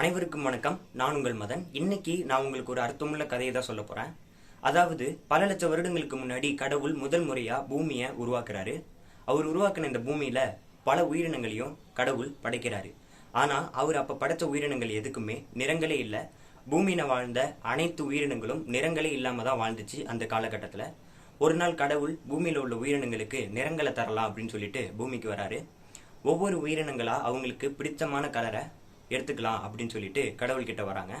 அனைவருக்கும் வணக்கம். நான் உங்கள் மதன். இன்னைக்கு நான் உங்களுக்கு ஒரு அர்த்தமுள்ள கதையை தான் சொல்ல போறேன். அதாவது பல லட்சம் வருடங்களுக்கு முன்னாடி கடவுள் முதல் முறையா பூமியை உருவாக்குறாரு. அவர் உருவாக்கின இந்த பூமியில பல உயிரினங்களையும் கடவுள் படைக்கிறாரு. ஆனா அவர் அப்ப படைச்ச உயிரினங்கள் எதுக்குமே நிறங்களே இல்ல. பூமியில வாழ்ந்த அனைத்து உயிரினங்களும் நிறங்களே இல்லாம தான் வாழ்ந்துச்சு அந்த காலகட்டத்துல. ஒரு நாள் கடவுள் பூமியில உள்ள உயிரினங்களுக்கு நிறங்களை தரலாம் அப்படின்னு சொல்லிட்டு பூமிக்கு வராரு. ஒவ்வொரு உயிரினங்களா அவங்களுக்கு பிடித்தமான கலரை எடுத்துக்கலாம் அப்படின்னு சொல்லிட்டு கடவுள்கிட்ட வராங்க.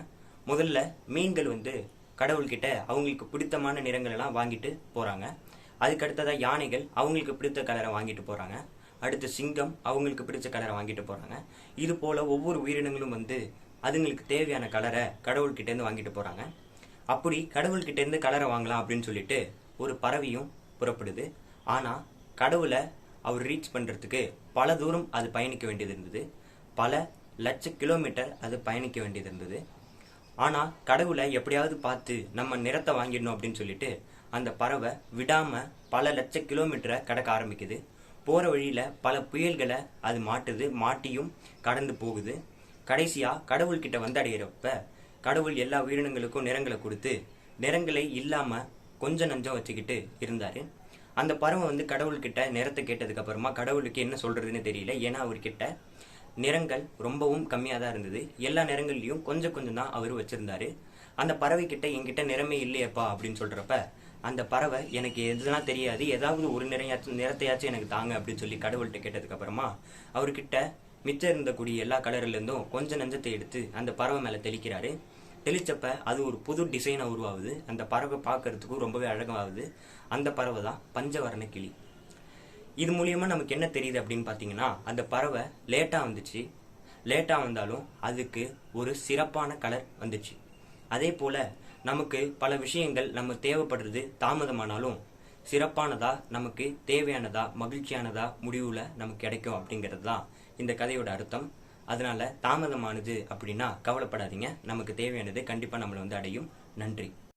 முதல்ல மீன்கள் வந்து கடவுள்கிட்ட அவங்களுக்கு பிடித்தமான நிறங்கள் எல்லாம் வாங்கிட்டு போகிறாங்க அதுக்கு அடுத்ததாக யானைகள் அவங்களுக்கு பிடித்த கலரை வாங்கிட்டு போகிறாங்க அடுத்து சிங்கம் அவங்களுக்கு பிடிச்ச கலரை வாங்கிட்டு போகிறாங்க இது போல் ஒவ்வொரு உயிரினங்களும் வந்து அதுங்களுக்கு தேவையான கலரை கடவுள்கிட்டேருந்து வாங்கிட்டு போகிறாங்க அப்படி கடவுள்கிட்டேருந்து கலரை வாங்கலாம் அப்படின்னு சொல்லிட்டு ஒரு பறவையும் புறப்படுது. ஆனால் கடவுளை அவர் ரீச் பண்ணுறதுக்கு பல தூரம் அது பயணிக்க வேண்டியது இருந்தது. பல லட்ச கிலோமீட்டர் அது பயணிக்க வேண்டியது இருந்தது ஆனால் கடவுளை எப்படியாவது பார்த்து நம்ம நிறத்தை வாங்கிடணும் அப்படின்னு சொல்லிட்டு அந்த பறவை விடாமல் பல லட்ச கிலோமீட்டரை கடக்க ஆரம்பிக்குது. போகிற வழியில் பல புயல்களை அது மாட்டுது மாட்டியும் கடந்து போகுது. கடைசியாக கடவுள்கிட்ட வந்தடைகிறப்ப கடவுள் எல்லா உயிரினங்களுக்கும் நிறங்களை கொடுத்து நிறங்களை இல்லாமல் கொஞ்சம் நஞ்சம் வச்சுக்கிட்டு இருந்தார். அந்த பறவை வந்து கடவுள்கிட்ட நிறத்தை கேட்டதுக்கப்புறமா கடவுளுக்கு என்ன சொல்கிறதுன்னு தெரியல. ஏன்னா அவர்கிட்ட நிறங்கள் ரொம்பவும் கம்மியாக தான் இருந்தது. எல்லா நிறங்கள்லையும் கொஞ்சம் கொஞ்சம் தான் அவர் வச்சுருந்தாரு. அந்த பறவை கிட்ட என்கிட்ட நிறமே இல்லையப்பா அப்படின்னு சொல்கிறப்ப அந்த பறவை எனக்கு எதுலாம் தெரியாது. ஏதாவது ஒரு நிறையாச்சும் நிறத்தையாச்சும் எனக்கு தாங்க அப்படின்னு சொல்லி கடவுள்கிட்ட கேட்டதுக்கப்புறமா அவர்கிட்ட மிச்சம் இருந்தக்கூடிய எல்லா கலர்லேருந்தும் கொஞ்சம் நஞ்சத்தை எடுத்து அந்த பறவை மேலே தெளிக்கிறாரு. தெளிச்சப்ப அது ஒரு புது டிசைனாக உருவாகுது. அந்த பறவை பார்க்கறதுக்கும் ரொம்பவே அழகாகுது. அந்த பறவை தான் பஞ்சவர்ண கிளி. இது மூலியமா நமக்கு என்ன தெரியுது அப்படின்னு பார்த்தீங்கன்னா அந்த பறவை லேட்டாக வந்துச்சு. லேட்டாக வந்தாலும் அதுக்கு ஒரு சிறப்பான கலர் வந்துச்சு. அதே போல் நமக்கு பல விஷயங்கள் நம்ம தேவைப்படுறது தாமதமானாலும் சிறப்பானதா நமக்கு தேவையானதா மகிழ்ச்சியானதா முடிவில் நமக்கு கிடைக்கும் அப்படிங்கிறது தான் இந்த கதையோட அர்த்தம். அதனால தாமதமானது அப்படின்னா கவலைப்படாதீங்க. நமக்கு தேவையானது கண்டிப்பாக நம்மளை வந்து அடையும். நன்றி.